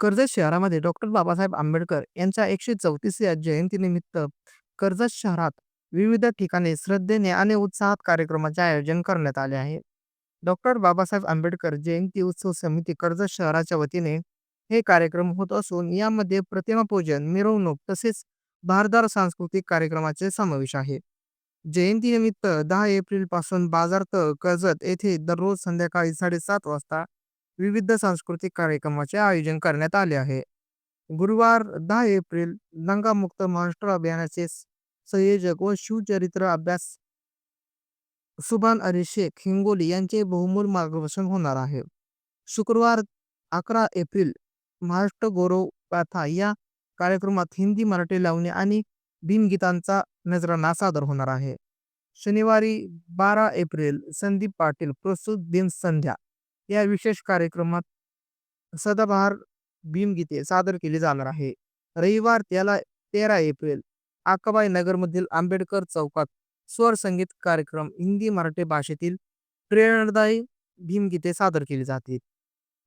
कर्जत शहरामध्ये डॉक्टर बाबासाहेब आंबेडकर यांच्या एकशे चौतीसव्या जयंतीनिमित्त कर्जत शहरात विविध ठिकाणी श्रद्धेने आणि उत्साहात कार्यक्रमाचे आयोजन करण्यात आले आहे. डॉक्टर बाबासाहेब आंबेडकर जयंती उत्सव समिती कर्जत शहराच्या वतीने हे कार्यक्रम होत असून यामध्ये प्रतिमा पूजन मिरवणूक तसेच भारदार सांस्कृतिक कार्यक्रमाचे समावेश आहे. जयंतीनिमित्त दहा एप्रिलपासून बाजार तळ कर्जत येथे दररोज संध्याकाळी साडेसात वाजता विविध सांस्कृतिक कार्यक्रमाचे आयोजन करण्यात आले आहे. गुरुवार दहा एप्रिल दंगामुक्त महाराष्ट्र अभियानाचे संयोजक व शिवचरित्र अभ्यास सुभान अली शेख हिंगोली यांचे बहुमूल मार्गदर्शन होणार आहे. शुक्रवार अकरा एप्रिल महाराष्ट्र गौरव गाथा या कार्यक्रमात हिंदी मराठी लावणी आणि भीमगीतांचा नजराना सादर होणार आहे. शनिवारी बारा एप्रिल संदीप पाटील प्रस्तुत दिन संध्या या विशेष कार्यक्रमात सदाबहार भीमगीते सादर केली जाणार आहे. रविवार त्याला तेरा एप्रिल आकाबाई नगरमधील आंबेडकर चौकात स्वर संगीत कार्यक्रम हिंदी मराठी भाषेतील प्रेरणादायी भीमगीते सादर केली जातील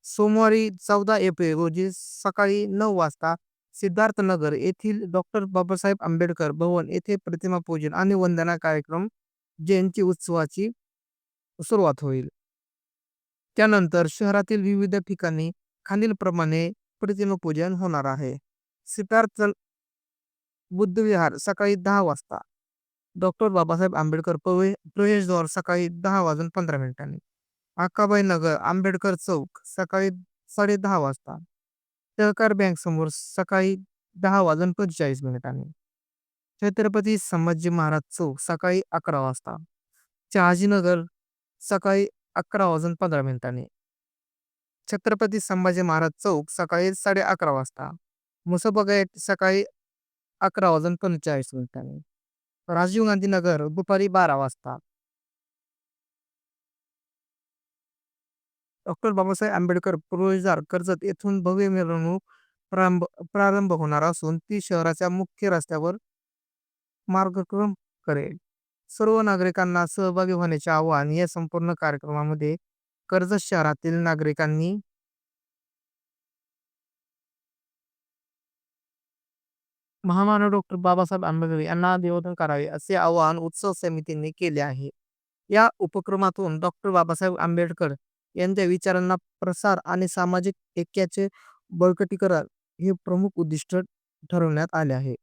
सोमवारी चौदा एप्रिल रोजी सकाळी नऊ वाजता सिद्धार्थनगर येथील डॉक्टर बाबासाहेब आंबेडकर भवन येथे प्रतिमा पूजन आणि वंदना कार्यक्रम जयंती उत्सवाची सुरुवात होईल. त्यानंतर शहरातील विविध ठिकाणी खालीलप्रमाणे प्रतिमापूजन होणार आहे. सिद्धार्थ बुद्धविहार सकाळी दहा वाजता. डॉक्टर बाबासाहेब आंबेडकर प्रवे प्रवेशद्वार सकाळी दहा वाजून पंधरा मिनिटांनी. अक्काबाई नगर आंबेडकर चौक सकाळी साडे दहा वाजता. सहकार बँक समोर सकाळी दहा वाजून पंचेचाळीस मिनिटांनी. छत्रपती संभाजी महाराज चौक सकाळी अकरा वाजता. शहाजीनगर सकाळी अकरा वाजून पंधरा मिनिटांनी. छत्रपती संभाजी महाराज चौक सकाळी साडे अकरा वाजता. मुसबा गेट सकाळी अकरा वाजून पंचेचाळीस मिनिटांनी. राजीव गांधी नगर दुपारी बारा वाजता. डॉक्टर बाबासाहेब आंबेडकर प्रवेशद्वार कर्जत येथून भव्य मिरवणूक प्रारंभ प्रारंभ होणार असून ती शहराच्या मुख्य रस्त्यावर मार्गक्रम करेल. सर्व नागरिकांना सहभागी होण्याचे आवाहन या संपूर्ण कार्यक्रमामध्ये कर्जत शहरातील नागरिकांनी महामानव डॉक्टर बाबासाहेब आंबेडकर यांना अभिवादन करावे असे आवाहन उत्सव समितीने केले आहे. या उपक्रमातून डॉक्टर बाबासाहेब आंबेडकर यांच्या विचारांना प्रसार आणि सामाजिक ऐक्याचे बळकटीकरण हे प्रमुख उद्दिष्ट ठरवण्यात आले आहे.